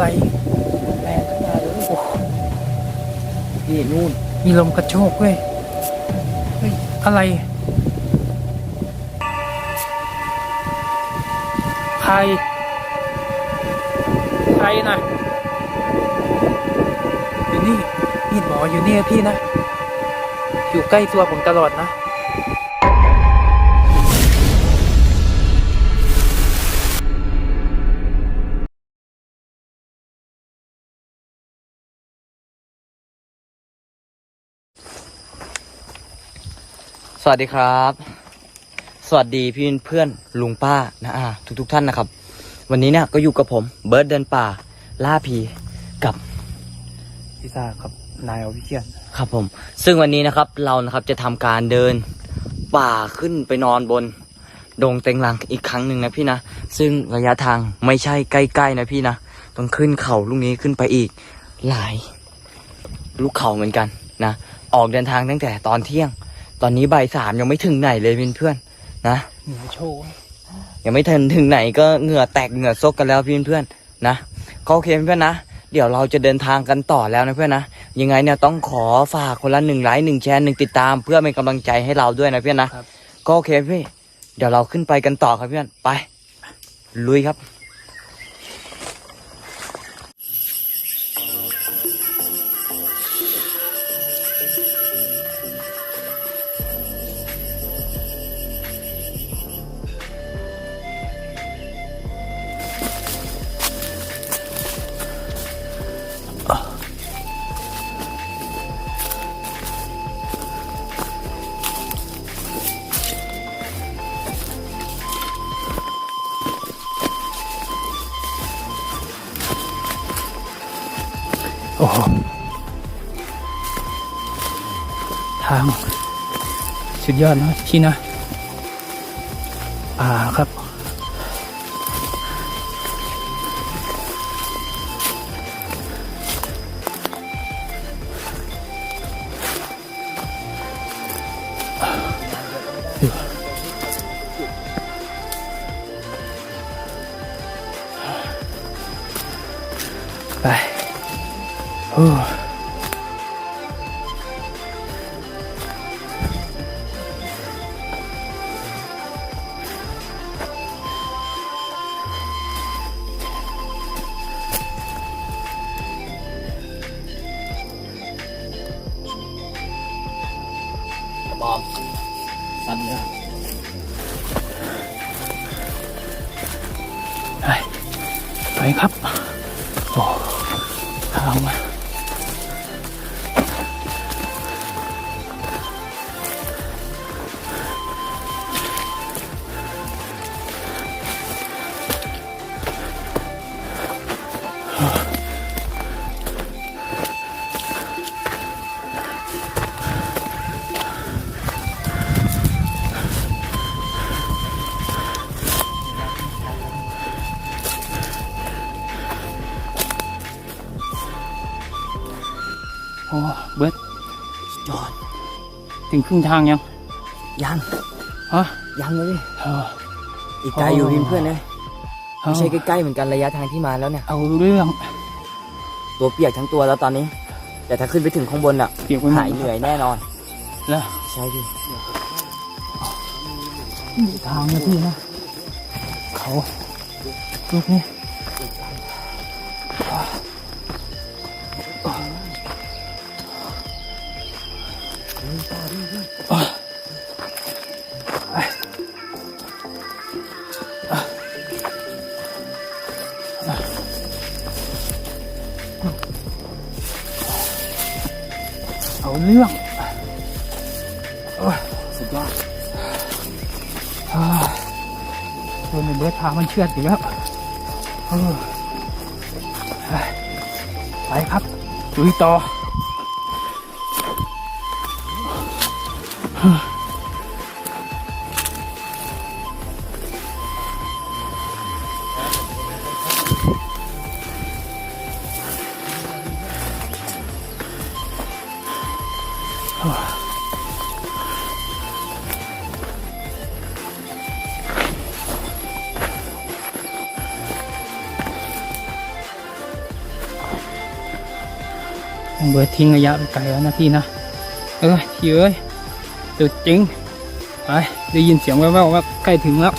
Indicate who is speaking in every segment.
Speaker 1: อะไร
Speaker 2: แรงขึ้นมาเลย
Speaker 1: โอ้
Speaker 2: พี่นู่น
Speaker 1: มีลมกระโชกด้ยเฮ้ยอะไรใครใครนะอยู่นี่มีดหมออยู่นี่นะพี่นะ อยู่ใกล้ตัวผมตลอดนะ
Speaker 2: วัสดีครับ สวัสดีพี่เพื่อนลุงป้านะอาทุกทุกท่านนะครับ วันนี้เนี่ยก็อยู่กับผมเบิร์ดเดินป่า ล่าผีกับ
Speaker 1: พี่ซาครับนายอวิเชียน
Speaker 2: ครับผม ซึ่งวันนี้นะครับเรานะครับจะทำการเดินป่าขึ้นไปนอนบนดงเต็งลังอีกครั้งหนึ่งนะพี่นะ ซึ่งระยะทางไม่ใช่ใกล้ๆนะพี่นะ ต้องขึ้นเขาลูกนี้ขึ้นไปอีกหลาย ลูกเขาเหมือนกันนะ ออกเดินทางตั้งแต่ตอนเที่ยง ตอนนี้บ่ายสามยังไม่ถึงไหนเลยเพื่อนๆนะ
Speaker 1: เหนือโชว์
Speaker 2: ยังไม่ทันถึงไหนก็เหงื่อแตกเหงื่อซกกันแล้วพี่เพื่อนๆนะก็โอเคเพื่อนๆนะเดี๋ยวเราจะเดินทางกันต่อแล้วนะเพื่อนนะยังไงเนี่ยต้องขอฝากคนละหนึ่งไลค์หนึ่งแชร์หนึ่งติดตาม เพื่อเป็นกำลังใจให้เราด้วยนะเพื่อนนะครับก็โอเคพี่ เดี๋ยวเราขึ้นไปกันต่อครับเพื่อนไป ลุยครับ
Speaker 1: ยอดนะพี่นะป่าครับ ไปโอ้ งครึ่งทางยัง
Speaker 2: ยัง
Speaker 1: ฮะ
Speaker 2: ยังเลย
Speaker 1: เออ
Speaker 2: อีกไกลอยู่พี่เพื่อนเลย
Speaker 1: เอา
Speaker 2: ไม่ใช่ใกล้ๆเหมือนกันระยะทางที่มาแล้วเนี่ย
Speaker 1: เอาเรื่อง
Speaker 2: ตัวเปียกทั้งตัวแล้วตอนนี้ แต่ถ้าขึ้นไปถึงข้างบนอะ
Speaker 1: เปียกไปหมด
Speaker 2: หายเหนื่อยแน่นอน
Speaker 1: แล้ว
Speaker 2: ใช่พี่
Speaker 1: ทางนะพี่นะเขาลูกนี้ พามันเชื่อดอีกแล้วไปครับลุยต่อ哦。 เบอร์ทิ้งระยะไปไกลแล้วนะพี่นะเออพี่เอ้ยสุดจริงไปได้ยินเสียงแว่วๆว่าใกล้ถึงแล้ว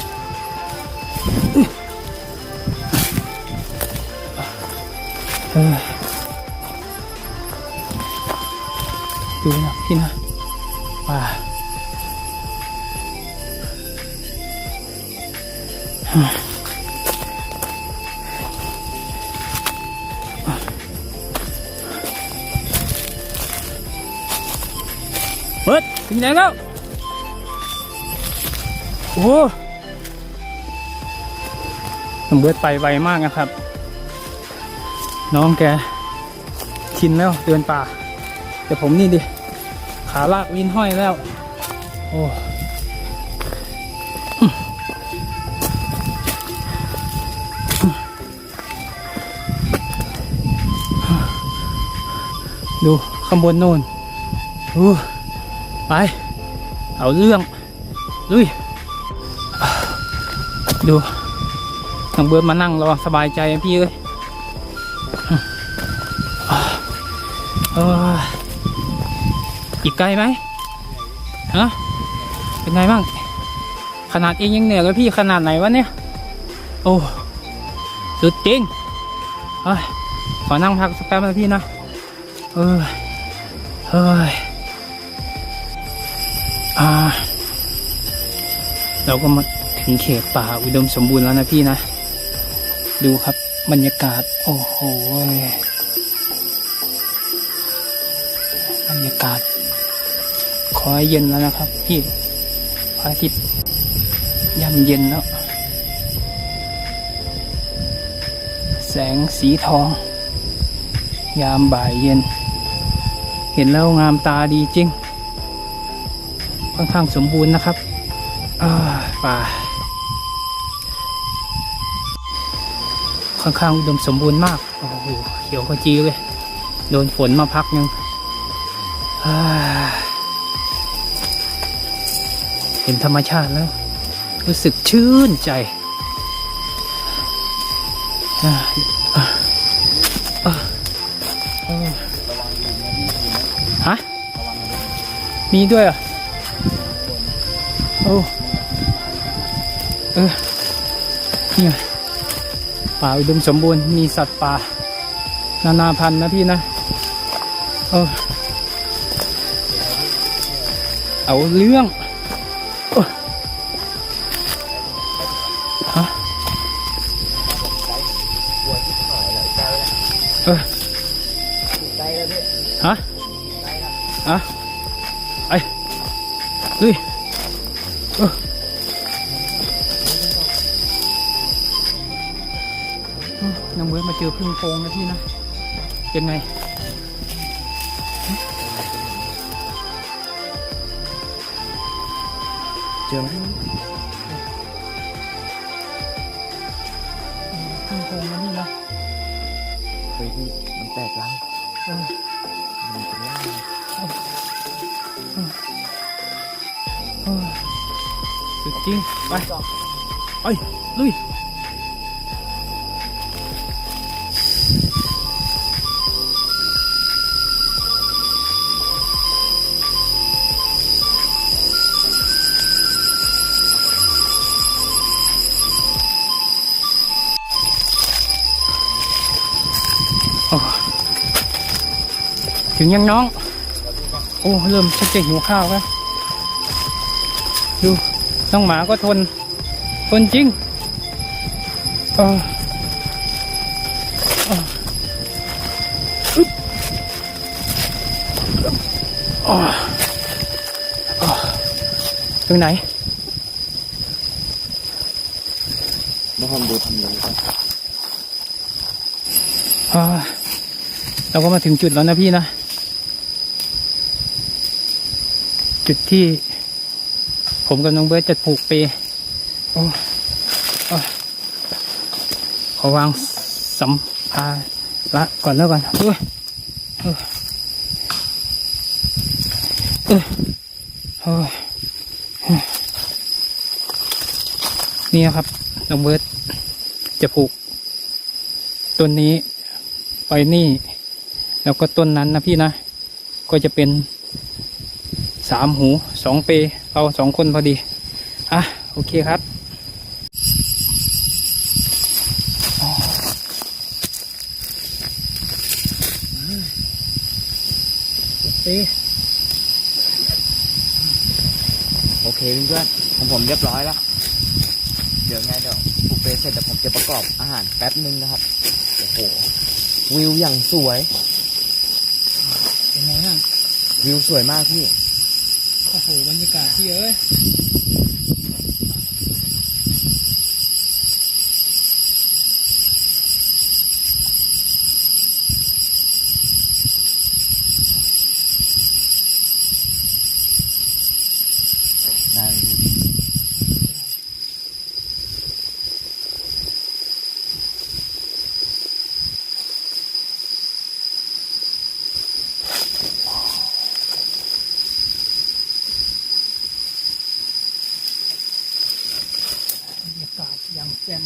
Speaker 1: โอ้โหน้องเบิร์ดไปไวมากนะครับ น้องแกชินแล้วเดินป่า แต่ผมนี่ดิ ขาลากลิ้นห้อยแล้ว โอ้ดูข้างบนโน่นไป เอาเรื่อง ลุย ดูน้องเบิร์ดมานั่งรอสบายใจพี่เอ้ยเอออีกไกลไหมฮะเป็นไงบ้าง ขนาดเองยังเหนื่อยแล้วพี่ขนาดไหนวะเนี่ย โอ้สุดจริงเฮ้ยขอนั่งพักสักแป๊บนะพี่นะเออเฮ้ยอ่าเราก็มา ถึงเขตป่าอุดมสมบูรณ์แล้วนะพี่นะ ดูครับบรรยากาศ โอ้โหบรรยากาศ ขอให้เย็นแล้วนะครับ พี่พระอาทิตย์ย่ำเย็นแล้ว แสงสีทอง ยามบ่ายเย็น เห็นแล้วงามตาดีจริง ค่อนข้างสมบูรณ์นะครับอ่าป่า ค่อนข้างอุดมสมบูรณ์มาก โอ้โห เขียวขจีเลย โดนฝนมาพักหนึงอ่าเห็นธรรมชาติแล้ว รู้สึกชื่นใจฮะ มีด้วยเหรอะโอ้ เออนี่ ป่าอุดมสมบูรณ์มีสัตว์ป่า นานาพันธุ์นะพี่นะเออเอาเรื่องฮะเออฮะฮะไอ้ลุย น้องเบิร์ดมาเจอพึ่งโพงนะพี่นะ ยังไง เจอไหมพึ่งโพงนะนี่นะ
Speaker 2: เฮ้ยพี่มันแตกรัง
Speaker 1: เออ
Speaker 2: มันเป็นร่าง
Speaker 1: สุดจริง ไป ไป ลุย ถึงยังน้อง โอ้เริ่มชักจะหิวข้าวแล้วดูน้องหมาก็ทน ทนจริงเออเอออึ๊บอึ๊บอ๋ออ๋อตรงไหน
Speaker 2: ไม่ทำดูทำเลยครับ
Speaker 1: อ่าเราก็มาถึงจุดแล้วนะพี่นะ จุดที่ ผมกับน้องเบิร์ตจะผูกเปโอ้โอ้ขอวางสัมภาระก่อนแล้วกันเอ้ยเอ้ยเอ้ยเอ้ยเอ้ยนี่ครับน้องเบิร์ตจะผูกต้นนี้ไปนี่ แล้วก็ต้นนั้นนะพี่นะ ก็จะเป็น สามหูสองเปรเราสองคนพอดี อะ โอเคครับอ๋อเปร
Speaker 2: โอเคเพื่อนๆของผมเรียบร้อยแล้ว เดี๋ยวไงเดี๋ยวบุฟเฟ่ต์เสร็จเดี๋ยวผมจะประกอบอาหารแป๊บนึงนะครับ โอ้โห วิวอย่างสวย
Speaker 1: เป็นไงบ้าง
Speaker 2: วิวสวยมากพี่
Speaker 1: โอ้โหบรรยากาศที่เอ้ย
Speaker 2: ได้เลยพี่
Speaker 1: บรรยากาศอย่างแจ่ม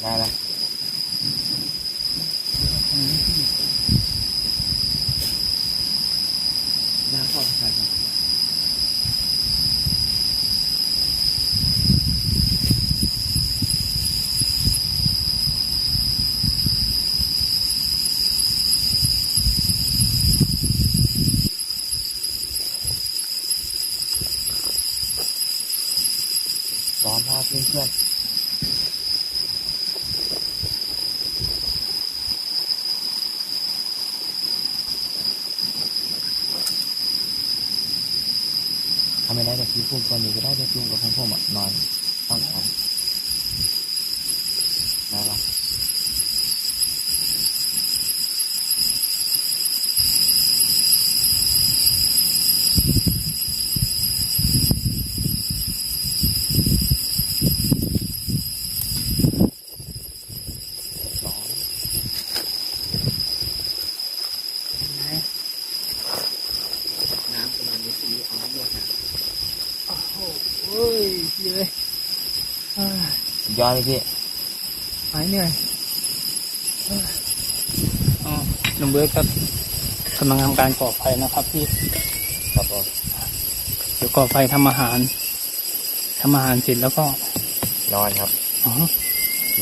Speaker 2: ได้แล้วน้ำขอบใจครับร้อนมากเพื่อนๆ ทำไม่ได้แต่พี่พูดตอนนี้ก็ได้แต่พี่กับผมผมอะนอนต้องทำได้ปะร้อน น้ำประมาณนี้สีเอาหมดนะ
Speaker 1: โอ้โหเอ้ยพี่เอ้ยอ่าย
Speaker 2: อดเลยพี่
Speaker 1: หายเหนื่อยเอ้ยอ๋อหนุ่มเบิร์ดครับกำลังทำการก่อไฟนะครับพี่
Speaker 2: ครับผม
Speaker 1: เดี๋ยวก่อไฟทำอาหารทำอาหารเสร็จแล้วก็
Speaker 2: นอนครับ
Speaker 1: อ๋อ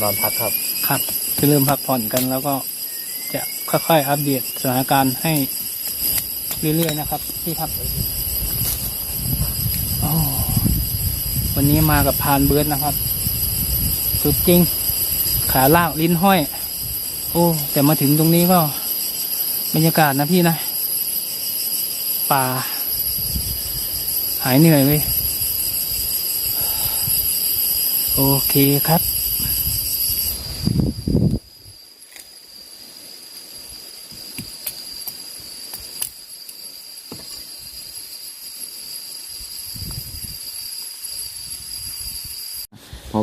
Speaker 1: น
Speaker 2: อนพักครับ
Speaker 1: ครับ จะเริ่มพักผ่อนกันแล้วก็จะค่อยๆอัปเดตสถานการณ์ให้เรื่อยๆนะครับ พี่ครับอ๋อวันนี้มากับพานเบิร์ดนะครับ สุดจริง ขาลากลิ้นห้อย โอ้ แต่มาถึงตรงนี้ก็ บรรยากาศนะพี่นะ ป่า หายเหนื่อยไหมโอเคครับ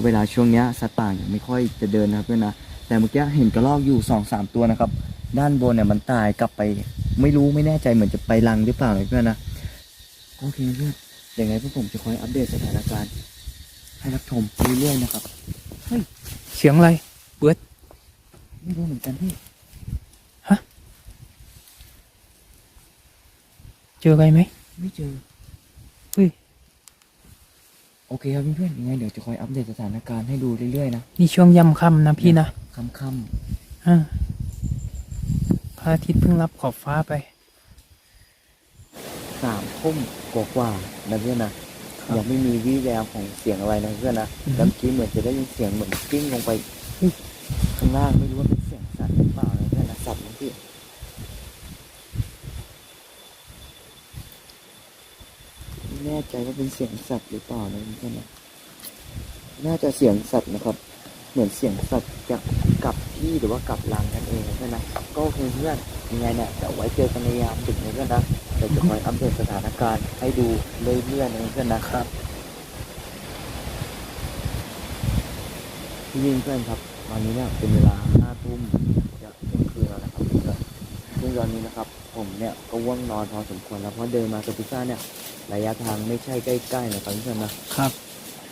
Speaker 2: เวลาช่วงเนี้ยสัตว์ป่ายังไม่ค่อยจะเดินนะครับเพื่อนนะแต่เมื่อกี้เห็นกระรอกอยู่สองสามตัวนะครับ ด้านบนเนี่ยมันตายกลับไป ไม่รู้ไม่แน่ใจเหมือนจะไปรังหรือเปล่าเลยเพื่อนนะโอเคเพื่อนยังไงพวกผมจะคอยอัปเดตสถานการณ์ให้รับชมเรื่อยๆนะครับ
Speaker 1: เฮ้ยเสียงอะไรเบิร์ด
Speaker 2: ไม่รู้เหมือนกันพี่ฮะ
Speaker 1: เจออะไรไหม
Speaker 2: ไม่เจอ โอเคครับเพื่อนๆยังไงเดี๋ยวจะคอยอัปเดตสถานการณ์ให้ดูเรื่อยๆนะ
Speaker 1: นี่ช่วงย่ำค่ำนะพี่นะ
Speaker 2: ค่ำ
Speaker 1: อ่าพระอาทิตย์เพิ่งรับขอบฟ้าไป
Speaker 2: ๆสามทุ่มกว่าๆนะเพื่อนนะ
Speaker 1: ครับ
Speaker 2: ยังไม่มีวี่แววของเสียงอะไรนะเพื่อนนะ
Speaker 1: อือฮึ
Speaker 2: แล้วเมื่อกี้เหมือนจะได้ยินเสียงเหมือนกิ้งลงไปข้างล่างไม่รู้ว่าเป็นเสียงสัตว์หรือเปล่านะเพื่อนนะสัตว์นะพี่ไม่แน่ใจ ว่าเป็นเสียงสัตว์หรือเปล่านะเพื่อนนะน่าจะเสียงสัตว์นะครับ เหมือนเสียงสัตว์จะกลับที่หรือว่ากลับรังนั่นเองนะเพื่อนนะก็โอเคเพื่อนยังไงเนี่ยเดี๋ยวไว้เจอกันในยามดึกนะเพื่อนนะเดี๋ยวจะคอยอัปเดตสถานการณ์ให้ดูเรื่อยๆนะเพื่อนนะครับพี่ยิงเพื่อนครับตอนนี้เนี่ยเป็นเวลาห้าทุ่มจะเที่ยงคืนแล้วนะครับเพื่อนซึ่งตอนนี้นะครับ ผมเนี่ยก็ว่วงนอนพอสมควรแล้วเพราะเดินมากับพิซซ่าเนี่ยระยะทางไม่ใช่ใกล้ๆนะครับเพื่อนนะครับ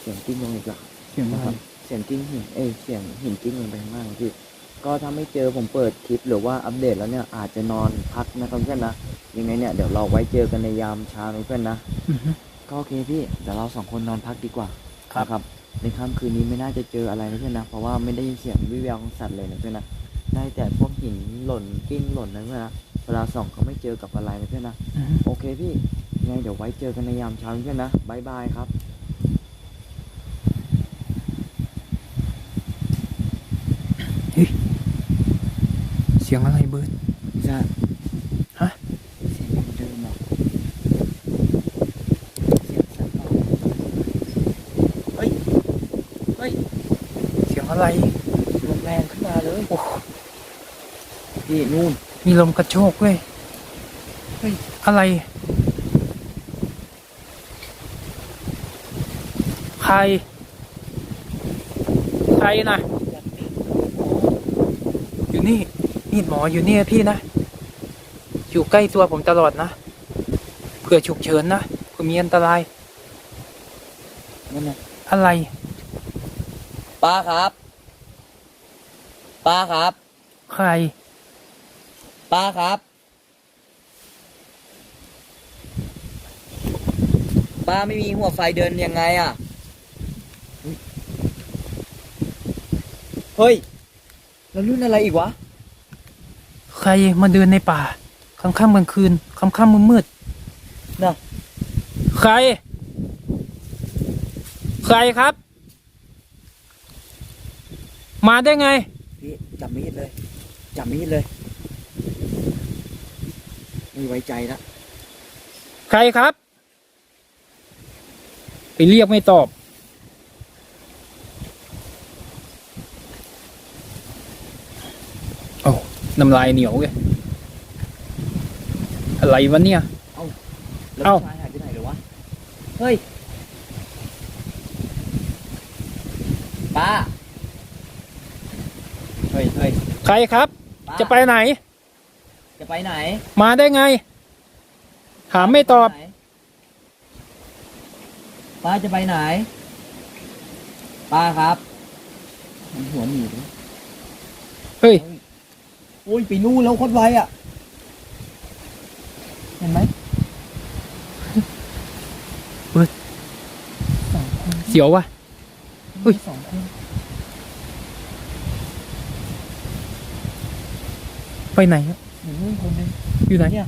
Speaker 2: เสียงกิ้งลงอีกแล้ว
Speaker 1: เสียงอะไร
Speaker 2: นะครับเสียงกิ้งหินเอ้ยเสียงหินกิ้งลงไปข้างล่างพี่ก็ถ้าไม่เจอผมเปิดคลิปหรือว่าอัปเดตแล้วเนี่ยอาจจะนอนพักนะครับเพื่อนนะยังไงเนี่ยเดี๋ยวเราไว้เจอกันในยามเช้านะเพื่อนนะ
Speaker 1: อือฮึ
Speaker 2: ก็โอเคพี่เดี๋ยวเราสองคนนอนพักดีกว่า
Speaker 1: ครับ
Speaker 2: นะครับ ในค่ำคืนนี้ไม่น่าจะเจออะไรนะเพื่อนนะเพราะว่าไม่ได้ยินเสียงวิแววของสัตว์เลยนะเพื่อนนะได้แต่พวกหินหล่นกิ้งหล่นนะเพื่อนนะ เวลาส่องเขาไม่เจอกับอะไรนะเพื่อนนะ
Speaker 1: อือฮึ
Speaker 2: โอเคพี่ยังไงเดี๋ยวไว้เจอกันในยามเช้านะเพื่อนนะบายบายครับ
Speaker 1: เสียงอะไรเบิร์ด
Speaker 2: พี่ชาติ
Speaker 1: ฮะ
Speaker 2: เสียงยังเดิมเหรอเสียงสัตว์เปล่าเฮ้ย เฮ้ย
Speaker 1: เสียงอะไร
Speaker 2: ลมแรงขึ้นมาเลย
Speaker 1: โอ้
Speaker 2: พี่นู่น
Speaker 1: มีลมกระโชกเว้ยเฮ้ย อะไร ใคร ใครนะอยู่นี่ มีดหมออยู่นี่พี่นะ อยู่ใกล้ตัวผมตลอดนะเผื่อฉุกเฉินนะเผื่อมีอันตราย
Speaker 2: นั่นน่ะ
Speaker 1: อะไร
Speaker 2: ป้าครับป้าครับ
Speaker 1: ใคร
Speaker 2: ป้าครับ ป้าไม่มีหัวไฟเดินยังไงอะ เฮ้ย แล้วรุ่นอะไรอีกวะ
Speaker 1: ใครมาเดินในป่าค่ำค่ำกลางคืนค่ำค่ำมืดมืด
Speaker 2: น่ะ
Speaker 1: ๆใคร ใครครับ มาได้ไง
Speaker 2: พี่จับมีดเลย จับมีดเลย ไม่ไว้ใจละ
Speaker 1: ใครครับ ไปเรียกไม่ตอบ โอ้น้ำลายเหนียวเลยอะไรวะเนี่ย
Speaker 2: แล้ว
Speaker 1: เอ้า
Speaker 2: ผู้ชายหายไปไหนเลยวะ เฮ้ย ป้า เฮ้ยเฮ้ย
Speaker 1: ใครครับ
Speaker 2: ป้า
Speaker 1: จะไปไหน
Speaker 2: จะไปไหน
Speaker 1: มาได้ไง ถามไม่ตอบ
Speaker 2: ไหนป้าจะไปไหน ป้าครับมันหัวหนีบ
Speaker 1: เฮ้ย
Speaker 2: โอ้ยไปนู่นแล้วโคตรไวอะ เห็นไหม
Speaker 1: เฮ้ย
Speaker 2: สองคน
Speaker 1: เสียววะเฮ้ย
Speaker 2: สองคน
Speaker 1: ไปไหนอะ
Speaker 2: เห็นนู่นคนหนึง
Speaker 1: อยู่ไหน
Speaker 2: เนี่ย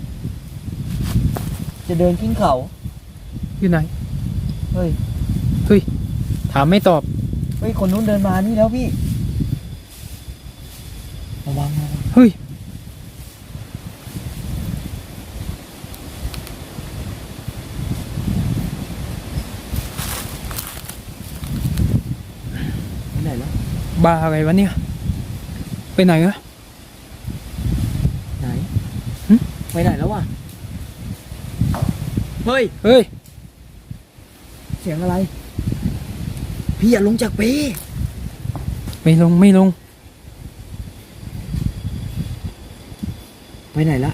Speaker 2: จะเดินขึ้นเขา
Speaker 1: อยู่ไหน
Speaker 2: เฮ้ย
Speaker 1: ถามไม่ตอบ
Speaker 2: เฮ้ยคนนู้นเดินมานี่แล้วพี่ระวังระวัง
Speaker 1: เฮ้ย
Speaker 2: ไปไหนแล้ว
Speaker 1: บ้าอะไรวะเนี่ย ไปไหนอะ
Speaker 2: ไหน
Speaker 1: หึ
Speaker 2: ไปไหนแล้ววะเฮ้ย
Speaker 1: เฮ้ย
Speaker 2: เสียงอะไร พี่อย่าลงจากเป้
Speaker 1: ไม่ลงไม่ลง
Speaker 2: ไปไหนละ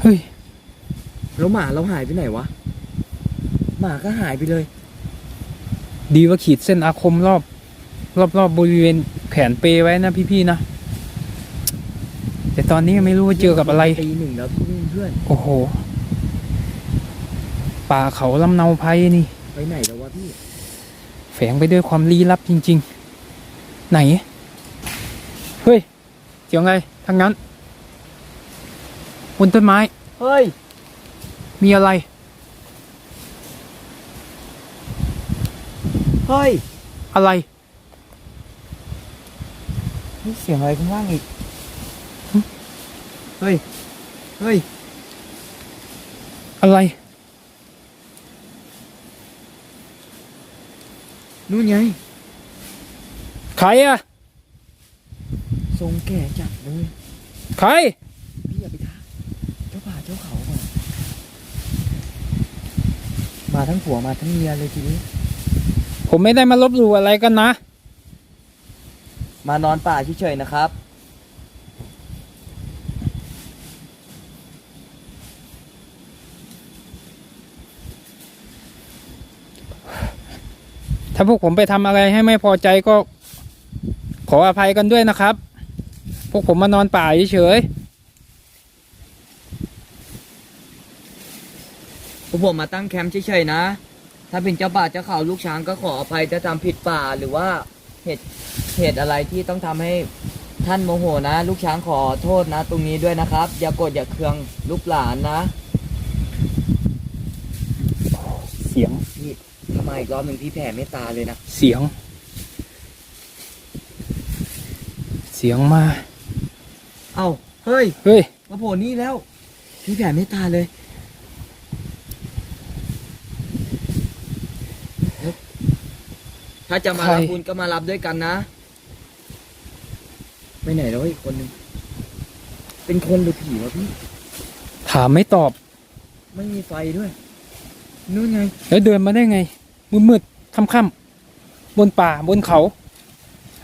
Speaker 1: เฮ้ย
Speaker 2: แล้วหมาเราหายไปไหนวะ หมาก็หายไปเลย
Speaker 1: ดีว่าขีดเส้นอาคมรอบ รอบรอบบริเวณแขนเปไว้นะพี่ๆนะ แต่ตอนนี้ไม่รู้ว่าเจอกับอะไร
Speaker 2: ตีหนึ่งแล้วพี่เพื่อน
Speaker 1: โอ้โห ป่าเขาลำเนาภัยนี่
Speaker 2: ไปไหนแล้ววะพี่
Speaker 1: แฝงไปด้วยความลี้ลับจริง ๆ ไหน เฮ้ยเสียงไงทางนั้นบนต้นไม้
Speaker 2: เฮ้ย
Speaker 1: มีอะไร
Speaker 2: เฮ้ย
Speaker 1: อะไร
Speaker 2: นี่เสียงอะไรข้างล่างอีก
Speaker 1: หึ
Speaker 2: เฮ้ย เฮ้ย
Speaker 1: อะไร
Speaker 2: นู่นไง
Speaker 1: ใครอะ
Speaker 2: ทรงแก่จัดเลย
Speaker 1: ใคร
Speaker 2: พี่อย่าไปท้าเจ้าป่าเจ้าเขาก่อนมาทั้งผัวมาทั้งเมียเลยทีนี้
Speaker 1: ผมไม่ได้มาลบหลู่อะไรกันนะ
Speaker 2: มานอนป่าเฉยๆนะครับ
Speaker 1: ถ้าพวกผมไปทำอะไรให้ไม่พอใจก็ ขออภัยกันด้วยนะครับ พวกผมมานอนป่าเฉย
Speaker 2: พวกผมมาตั้งแคมป์เฉยๆนะ ถ้าเป็นเจ้าป่าเจ้าเขาลูกช้างก็ขออภัยถ้าทำผิดป่าหรือว่าเหตุเหตุอะไรที่ต้องทำให้ท่านโมโหนะ ลูกช้างขอโทษนะ ตรงนี้ด้วยนะครับ อย่าโกรธอย่าเคืองลูกหลานนะ
Speaker 1: ๆ เสียง
Speaker 2: พี่ ทำไมอีกรอบหนึ่งพี่แผ่เมตตาเลยนะ
Speaker 1: เสียง เสียงมา
Speaker 2: เอ้า เฮ้ย
Speaker 1: เฮ้ย
Speaker 2: มาโผล่นี่แล้ว พี่แผ่เมตตาเลย ถ้าจะมารับ
Speaker 1: ใคร
Speaker 2: คุณก็มารับด้วยกันนะไปไหนแล้วอีกคนหนึ่งเป็นคนหรือผีวะพี่
Speaker 1: ถามไม่ตอบ
Speaker 2: ไม่มีไฟด้วย นู่นไง
Speaker 1: แล้วเดินมาได้ไง มืดมืดค่ำค่ำๆบนป่าบนเขา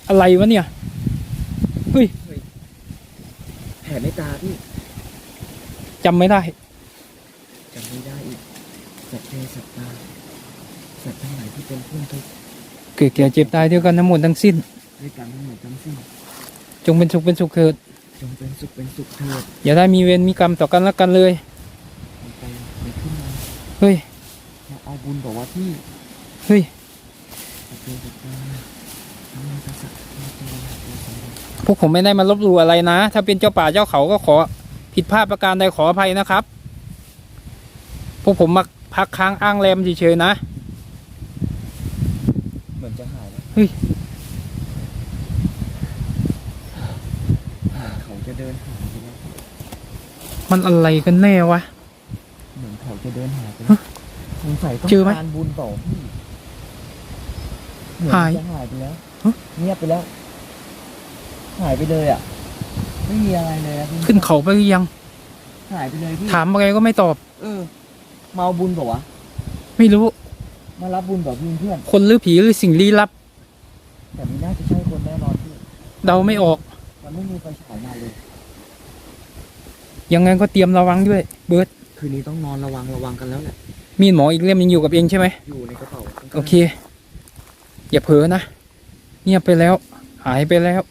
Speaker 1: อะไรวะเนี่ยเฮ้ย
Speaker 2: แผ่ไม่ตาพี่
Speaker 1: จำไม่ได้
Speaker 2: จำไม่ได้อีกสัตว์เพศสัตว์ตาสัตว์ทั้งหลายที่เป็นเพื่อนทุกข์
Speaker 1: เกิดแก่เจ็บตายเดียวกันทั้งหมดทั้งสิ้น
Speaker 2: ด้วยกันทั้งหมดทั้งสิ้น
Speaker 1: จงเป็นสุขเป็นสุขเถิด
Speaker 2: จงเป็นสุขเป็นสุขเถิด
Speaker 1: อย่าได้มีเวรมีกรรมต่อกันและกันเลย
Speaker 2: ไปไปขึ้นมา
Speaker 1: เฮ้ย
Speaker 2: มาเอาบุญบอกว่าพี่
Speaker 1: เฮ้ย
Speaker 2: สัตว์เพศสัตว์ตาทั้งหมดทั้งสัตว์ทั้งหมดทั้งหมดทั้งหมด
Speaker 1: พวกผมไม่ได้มาลบหลู่อะไรนะ ถ้าเป็นเจ้าป่าเจ้าเขาก็ขอผิดพลาดประการใดขออภัยนะครับ พวกผมมาพักค้างอ้างแรมเฉยๆนะ
Speaker 2: เหมือนจะหายแล้ว
Speaker 1: เฮ้ย
Speaker 2: เหมือนเขาจะเดินหายไปแล้ว
Speaker 1: มันอะไรกันแน่วะ
Speaker 2: เหมือนเขาจะเดินหายไปแล้วสงสัยต้อง
Speaker 1: เจอไหม
Speaker 2: การบุญต่อพี่ เหมือน
Speaker 1: หาย
Speaker 2: จะหายไปแล้ว
Speaker 1: ฮะ
Speaker 2: เงียบไปแล้ว หายไปเลยอะ ไม่มีอะไรเลยอะพี่
Speaker 1: ขึ้นเขาไปหรือยัง
Speaker 2: หายไปเลยพี่
Speaker 1: ถามอะไรก็ไม่ตอบ
Speaker 2: เออเมาบุญเปล่าวะ
Speaker 1: ไม่รู้
Speaker 2: มารับบุญกับเพื่อน
Speaker 1: คนหรือผีหรือสิ่งลี้ลับ
Speaker 2: ๆแต่ไม่น่าจะใช่คนแน่นอนพี่
Speaker 1: เดาไม่ออก
Speaker 2: มันไม่มีไฟฉายมาเลย
Speaker 1: ยังไงก็เตรียมระวังด้วย เบิร์ต
Speaker 2: คืนนี้ต้องนอนระวังระวังกันแล้วแหละ
Speaker 1: มีดหมออีกเล่มยังอยู่กับเองใช่ไหม
Speaker 2: อยู่ในกระเป๋า
Speaker 1: โอเค อย่าเผลอนะเงียบไปแล้ว หายไปแล้ว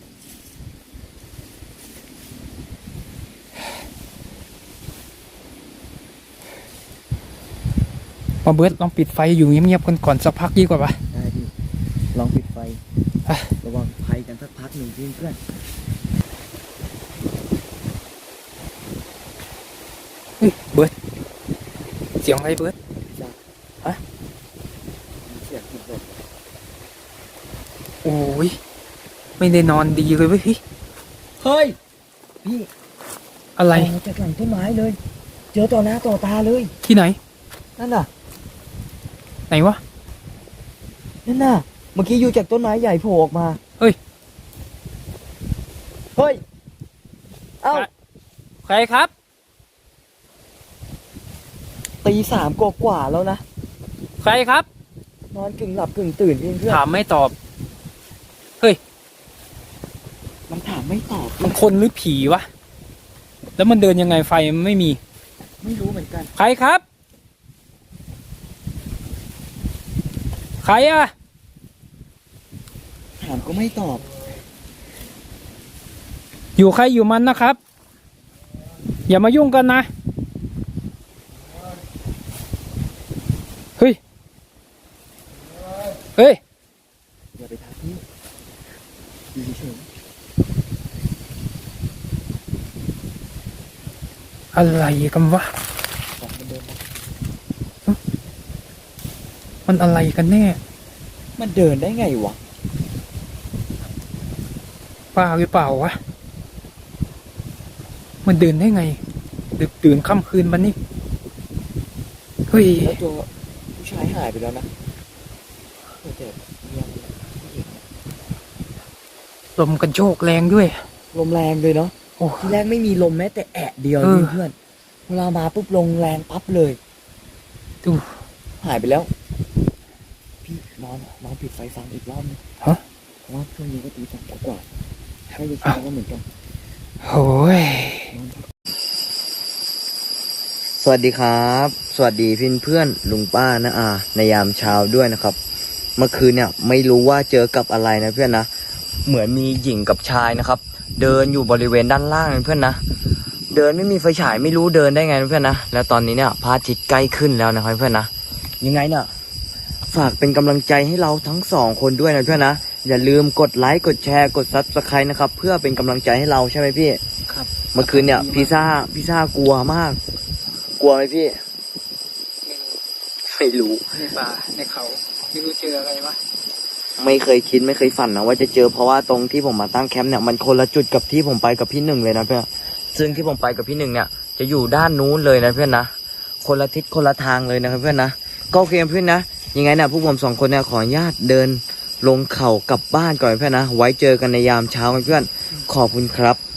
Speaker 1: มาเบิร์ตลองปิดไฟอยู่เงียบๆกันก่อนสักพักดีกว่าปะ
Speaker 2: ได้พี่ลองปิดไฟ
Speaker 1: อะ
Speaker 2: ระวังภัยกันสักพักหนึ่งพี่เพื่อน
Speaker 1: เฮ้ยเบิร์ตเสียงอะไรเบิร์ต
Speaker 2: เสียงผิดเลย
Speaker 1: โอ้ยไม่ได้นอนดีเลยเว้ยเฮ้ย
Speaker 2: เฮ้ย พี่
Speaker 1: อะไร
Speaker 2: ออกมาจากหลังต้นไม้เลย เจอต่อหน้าต่อตาเลย
Speaker 1: ที่ไหน
Speaker 2: นั่นน่ะ
Speaker 1: ไหนวะ
Speaker 2: นั่นน่ะ เมื่อกี้อยู่จากต้นไม้ใหญ่โผล่ออกมา
Speaker 1: เฮ้ย
Speaker 2: เฮ้ย เอ้า
Speaker 1: ใครครับ
Speaker 2: ตีสามกว่าๆแล้วนะ
Speaker 1: ใครครับ
Speaker 2: นอนกึ่งหลับกึ่งตื่นเพื่อนเพื่อน
Speaker 1: ถามไม่ตอบ
Speaker 2: มันถาม ไม่ตอบ
Speaker 1: มันคนหรือผีวะ แล้วมันเดินยังไงไฟมันไม่มี
Speaker 2: ไม่รู้เหมือนกัน
Speaker 1: ใครครับ ใครอะ
Speaker 2: ถามก็ไม่ตอบ
Speaker 1: อยู่ใครอยู่มันนะครับ อย่ามายุ่งกันนะ เฮ้ย เฮ้ย
Speaker 2: อย่าไปทักพี่อยู่เฉย
Speaker 1: อะไรกันวะ
Speaker 2: ๆบอกมันเดินมา
Speaker 1: มันอะไรกันแน่
Speaker 2: มันเดินได้ไงวะ
Speaker 1: ป้าหรือเปล่าวะ มันเดินได้ไง ดึกตื่นค่ำคืนมันนี่ เฮ้ย
Speaker 2: แล้วตัวผู้ชายหายไปแล้วนะเออแต่ยังไม่เห็น
Speaker 1: ลมกันโชกแรงด้วย
Speaker 2: ลมแรงเลยเนาะ
Speaker 1: โอ้
Speaker 2: ทีแรกไม่มีลมแม้แต่แอะเดียว
Speaker 1: เออ
Speaker 2: นี่เพื่อนเวลามาปุ๊บลงแรงปั๊บเลย
Speaker 1: ดู
Speaker 2: หายไปแล้ว พี่นอนนอนปิดไฟฟังอีกรอบนึง
Speaker 1: ฮะ
Speaker 2: เพราะว่าช่วงนี้ก็ตีสามกว่าๆใช่จะคิดว่าเหมือนกัน
Speaker 1: โอ้ย
Speaker 2: สวัสดีครับ สวัสดีเพื่อนเพื่อนๆลุงป้านะอาในยามเช้าด้วยนะครับ เมื่อคืนเนี่ยไม่รู้ว่าเจอกับอะไรนะเพื่อนนะเหมือนมีหญิงกับชายนะครับ เดินอยู่บริเวณด้านล่างนะเพื่อนนะ เดินไม่มีไฟฉายไม่รู้เดินได้ไงนะเพื่อนนะ แล้วตอนนี้เนี่ยพระอาทิตย์ใกล้ขึ้นแล้วนะครับเพื่อนนะ ยังไงเนี่ยฝากเป็นกำลังใจให้เราทั้งสองคนด้วยนะเพื่อนนะ อย่าลืมกดไลค์กดแชร์กดซับสไครต์นะครับ เพื่อเป็นกำลังใจให้เราใช่ไหมพี่
Speaker 1: ครับ
Speaker 2: เมื่อคืนเนี่ยพี่ซ่าพี่ซ่ากลัวมาก กลัวไหมพี่ ไม่รู้
Speaker 1: ในป่าในเขาไม่รู้เจออะไรวะ
Speaker 2: ไม่เคยคิดไม่เคยฝันนะว่าจะเจอเพราะว่าตรงที่ผมมาตั้งแคมป์เนี่ยมันคนละจุดกับที่ผมไปกับพี่หนึ่งเลยนะเพื่อนซึ่งที่ผมไปกับพี่หนึ่งเนี่ยจะอยู่ด้านนู้นเลยนะเพื่อนนะคนละทิศคนละทางเลยนะครับเพื่อนนะก็โอเคเพื่อนนะยังไงนะพวกผมสองคนเนี่ยขออนุญาตเดินลงเขากลับบ้านก่อนเพื่อนนะ ไว้เจอกันในยามเช้าเพื่อนขอบคุณครับ